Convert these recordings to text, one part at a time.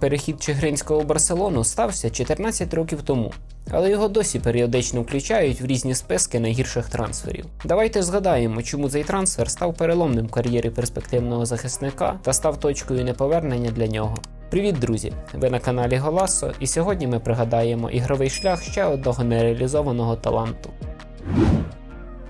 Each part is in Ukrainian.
Перехід Чигринського у Барселону стався 14 років тому, але його досі періодично включають в різні списки найгірших трансферів. Давайте згадаємо, чому цей трансфер став переломним в кар'єрі перспективного захисника та став точкою неповернення для нього. Привіт, друзі! Ви на каналі Голасо, і сьогодні ми пригадаємо ігровий шлях ще одного нереалізованого таланту.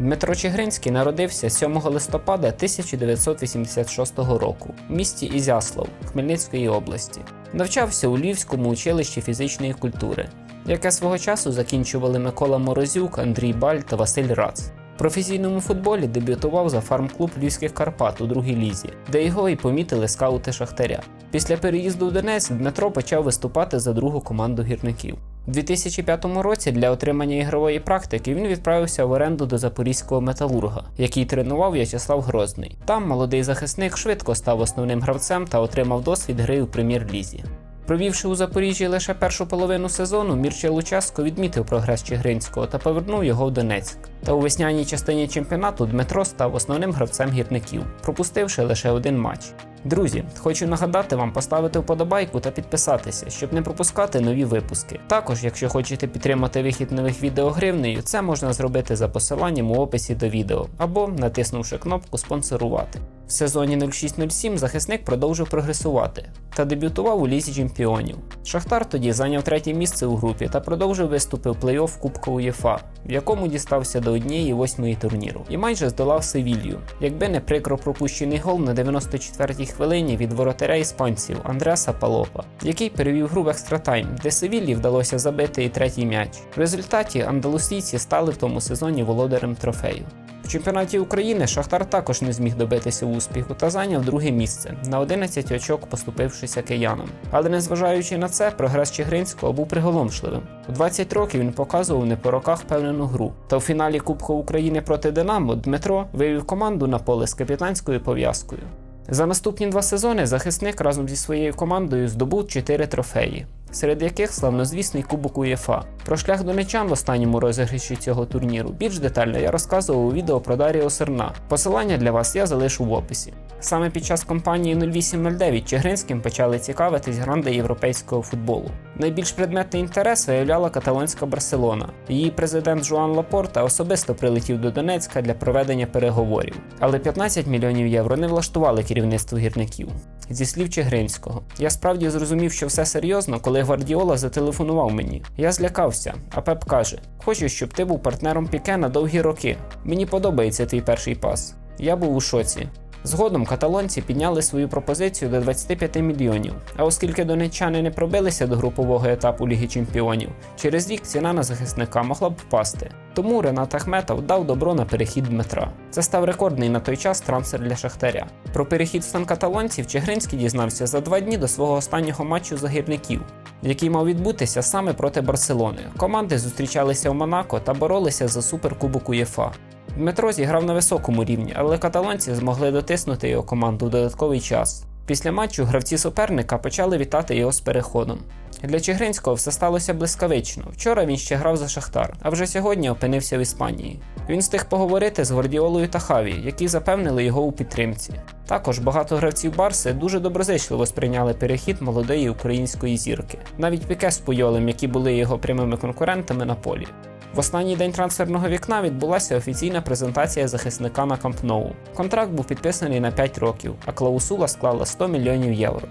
Дмитро Чигринський народився 7 листопада 1986 року в місті Ізяслав Хмельницької області. Навчався у Львівському училищі фізичної культури, яке свого часу закінчували Микола Морозюк, Андрій Баль та Василь Рац. В професійному футболі дебютував за фарм-клуб Львівських Карпат у другій лізі, де його і помітили скаути Шахтаря. Після переїзду в Донецьк Дмитро почав виступати за другу команду гірників. У 2005 році для отримання ігрової практики він відправився в оренду до запорізького металурга, який тренував В'ячеслав Грозний. Там молодий захисник швидко став основним гравцем та отримав досвід гри у прем'єр-лізі. Провівши у Запоріжжі лише першу половину сезону, Мірча Лучаско відмітив прогрес Чигринського та повернув його в Донецьк. Та у весняній частині чемпіонату Дмитро став основним гравцем гірників, пропустивши лише один матч. Друзі, хочу нагадати вам поставити вподобайку та підписатися, щоб не пропускати нові випуски. Також, якщо хочете підтримати вихід нових відео гривнею, це можна зробити за посиланням у описі до відео або натиснувши кнопку спонсорувати. В сезоні 06-07 захисник продовжив прогресувати та дебютував у лізі чемпіонів. Шахтар тоді зайняв третє місце у групі та продовжив виступи в плей-офф Кубка УЄФА, в якому дістався до однієї восьмої турніру, і майже здолав Севілью, якби не прикро пропущений гол на 94-й хвилині від воротаря іспанців Андреаса Палопа, який перевів гру в екстратайм, де Севіллі вдалося забити і третій м'яч. В результаті андалусійці стали в тому сезоні володарем трофею. Чемпіонаті України Шахтар також не зміг добитися успіху та зайняв друге місце на 11 очок, поступившися киянам. Але незважаючи на це, прогрес Чигринського був приголомшливим. У 20 років він показував не по роках впевнену гру. Та у фіналі Кубку України проти Динамо Дмитро вивів команду на поле з капітанською пов'язкою. За наступні два сезони захисник разом зі своєю командою здобув 4 трофеї, серед яких славнозвісний Кубок УЄФА. Про шлях донечан в останньому розіграші цього турніру більш детально я розказував у відео про Даріо Серна. Посилання для вас я залишу в описі. Саме під час кампанії 0809 Чигринським почали цікавитись гранди європейського футболу. Найбільш предметний інтерес виявляла каталонська Барселона. Її президент Жуан Лапорта особисто прилетів до Донецька для проведення переговорів. Але 15 мільйонів євро не влаштували керівництво гірників. Зі слів Чигринського, я справді зрозумів, що все серйозно, коли Гвардіола зателефонував мені. Я злякався, а Пеп каже: Хочу, щоб ти був партнером Піке на довгі роки. Мені подобається твій перший пас. Я був у шоці. Згодом каталонці підняли свою пропозицію до 25 мільйонів. А оскільки донеччани не пробилися до групового етапу Ліги Чемпіонів, через рік ціна на захисника могла б впасти. Тому Ренат Ахметов дав добро на перехід Дмитра. Це став рекордний на той час трансфер для Шахтаря. Про перехід в стан каталонців Чигринський дізнався за два дні до свого останнього матчу за гірників, який мав відбутися саме проти Барселони. Команди зустрічалися в Монако та боролися за суперкубок УЄФА. Дмитро зіграв на високому рівні, але каталонці змогли дотиснути його команду в додатковий час. Після матчу гравці суперника почали вітати його з переходом. Для Чигринського все сталося блискавично. Вчора він ще грав за Шахтар, а вже сьогодні опинився в Іспанії. Він встиг поговорити з Гвардіолою та Хаві, які запевнили його у підтримці. Також багато гравців Барси дуже доброзичливо сприйняли перехід молодої української зірки, навіть Піке з Пуйолем, які були його прямими конкурентами на полі. В останній день трансферного вікна відбулася офіційна презентація захисника на Камп Ноу. Контракт був підписаний на 5 років, а клаусула склала 100 мільйонів євро.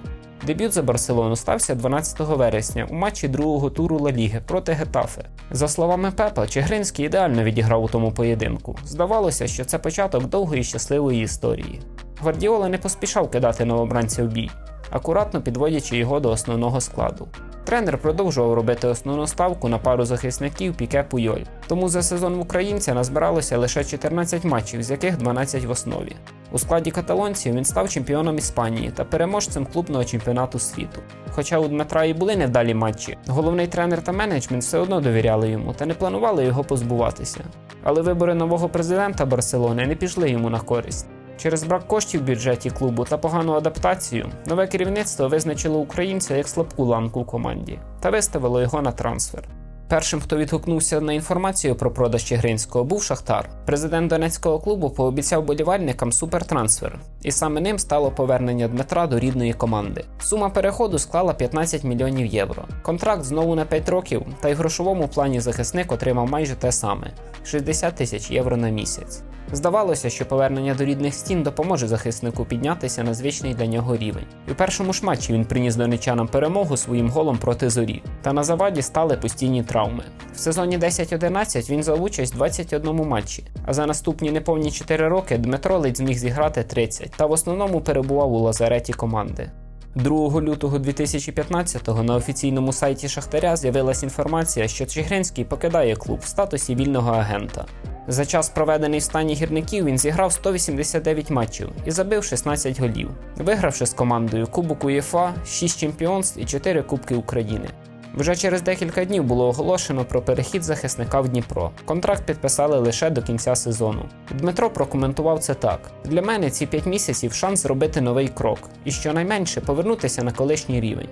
Дебют за Барселону стався 12 вересня у матчі другого туру Ла Ліги проти Гетафе. За словами Пепа, Чигринський ідеально відіграв у тому поєдинку. Здавалося, що це початок довгої щасливої історії. Гвардіола не поспішав кидати новобранця в бій, акуратно підводячи його до основного складу. Тренер продовжував робити основну ставку на пару захисників Піке Пуйоль. Тому за сезон в українця назбиралося лише 14 матчів, з яких 12 в основі. У складі каталонців він став чемпіоном Іспанії та переможцем клубного чемпіонату світу. Хоча у Дмитра і були невдалі матчі, головний тренер та менеджмент все одно довіряли йому та не планували його позбуватися. Але вибори нового президента Барселони не пішли йому на користь. Через брак коштів в бюджеті клубу та погану адаптацію нове керівництво визначило українця як слабку ланку в команді та виставило його на трансфер. Першим, хто відгукнувся на інформацію про продаж Чигринського, був Шахтар. Президент донецького клубу пообіцяв болівальникам супертрансфер, І саме ним стало повернення Дмитра до рідної команди. Сума переходу склала 15 мільйонів євро. Контракт знову на 5 років, та й в грошовому плані захисник отримав майже те саме 60 тисяч євро на місяць. Здавалося, що повернення до рідних стін допоможе захиснику піднятися на звичний для нього рівень. У першому ж матчі він приніс донечанам перемогу своїм голом проти зорі. Та на заваді стали постійні травми. В сезоні 10-11 він взяв участь в 21 матчі, а за наступні неповні 4 роки Дмитро ледь зміг зіграти 30 та в основному перебував у лазареті команди. 2 лютого 2015-го на офіційному сайті Шахтаря з'явилась інформація, що Чигринський покидає клуб в статусі вільного агента. За час, проведений в стані гірників, він зіграв 189 матчів і забив 16 голів, вигравши з командою Кубок УЄФА, 6 чемпіонств і 4 Кубки України. Вже через декілька днів було оголошено про перехід захисника в Дніпро. Контракт підписали лише до кінця сезону. Дмитро прокоментував це так: для мене ці 5 місяців шанс зробити новий крок і щонайменше повернутися на колишній рівень.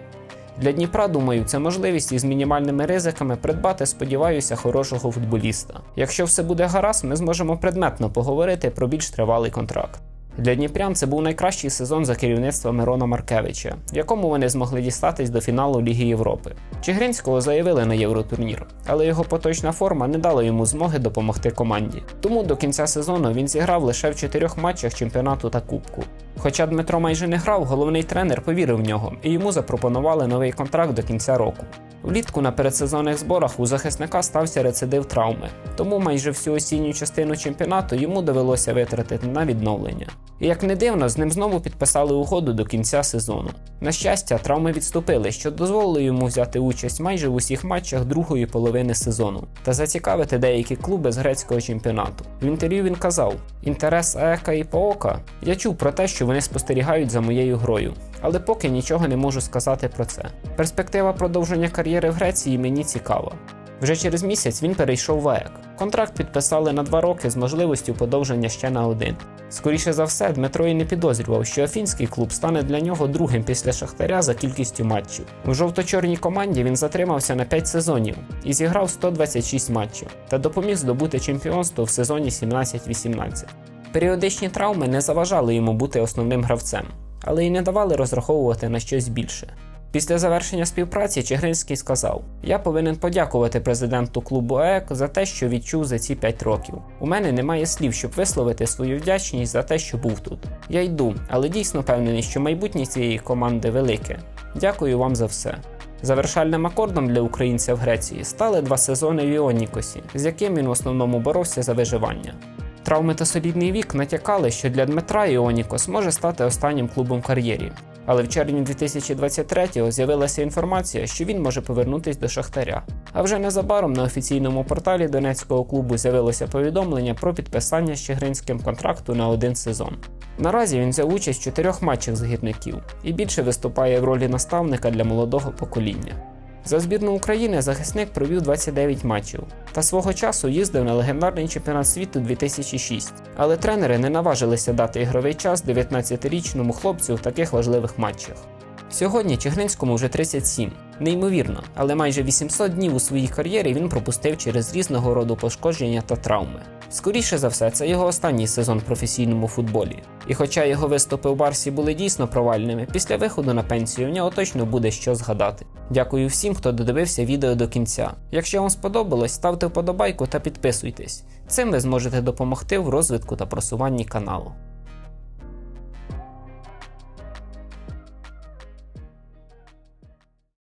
Для Дніпра, думаю, це можливість із мінімальними ризиками придбати, сподіваюся, хорошого футболіста. Якщо все буде гаразд, ми зможемо предметно поговорити про більш тривалий контракт. Для Дніпрян це був найкращий сезон за керівництва Мирона Маркевича, в якому вони змогли дістатись до фіналу Ліги Європи. Чигринського заявили на євротурнір, але його поточна форма не дала йому змоги допомогти команді. Тому до кінця сезону він зіграв лише в чотирьох матчах чемпіонату та кубку. Хоча Дмитро майже не грав, головний тренер повірив в нього і йому запропонували новий контракт до кінця року. Влітку на передсезонних зборах у захисника стався рецидив травми, тому майже всю осінню частину чемпіонату йому довелося витратити на відновлення. І як не дивно, з ним знову підписали угоду до кінця сезону. На щастя, травми відступили, що дозволило йому взяти участь майже в усіх матчах другої половини сезону та зацікавити деякі клуби з грецького чемпіонату. В інтерв'ю він казав: інтерес АЕКа і ПОКа. Я чув про те, що вони спостерігають за моєю грою, але поки нічого не можу сказати про це. Перспектива продовження кар'єри в Греції мені цікава. Вже через місяць він перейшов в АЕК. Контракт підписали на два роки з можливістю подовження ще на один. Скоріше за все, Дмитро і не підозрював, що афінський клуб стане для нього другим після Шахтаря за кількістю матчів. У жовто-чорній команді він затримався на 5 сезонів і зіграв 126 матчів та допоміг здобути чемпіонство в сезоні 17-18. Періодичні травми не заважали йому бути основним гравцем, але й не давали розраховувати на щось більше. Після завершення співпраці Чигринський сказав: Я повинен подякувати президенту клубу АЕК за те, що відчув за ці 5 років. У мене немає слів, щоб висловити свою вдячність за те, що був тут. Я йду, але дійсно впевнений, що майбутнє цієї команди велике. Дякую вам за все. Завершальним акордом для українця в Греції стали два сезони в Іонікосі, з яким він в основному боровся за виживання. Травми та солідний вік натякали, що для Дмитра Іонікос може стати останнім клубом кар'єрі. Але в червні 2023-го з'явилася інформація, що він може повернутись до Шахтаря. А вже незабаром на офіційному порталі донецького клубу з'явилося повідомлення про підписання з Чигринським контракту на один сезон. Наразі він взяв участь в чотирьох матчах з гірників і більше виступає в ролі наставника для молодого покоління. За збірну України захисник провів 29 матчів та свого часу їздив на легендарний чемпіонат світу 2006, але тренери не наважилися дати ігровий час 19-річному хлопцю в таких важливих матчах. Сьогодні Чигринському вже 37. Неймовірно, але майже 800 днів у своїй кар'єрі він пропустив через різного роду пошкодження та травми. Скоріше за все, це його останній сезон в професійному футболі. І хоча його виступи у Барсі були дійсно провальними, після виходу на пенсію в нього точно буде що згадати. Дякую всім, хто додивився відео до кінця. Якщо вам сподобалось, ставте вподобайку та підписуйтесь. Цим ви зможете допомогти в розвитку та просуванні каналу.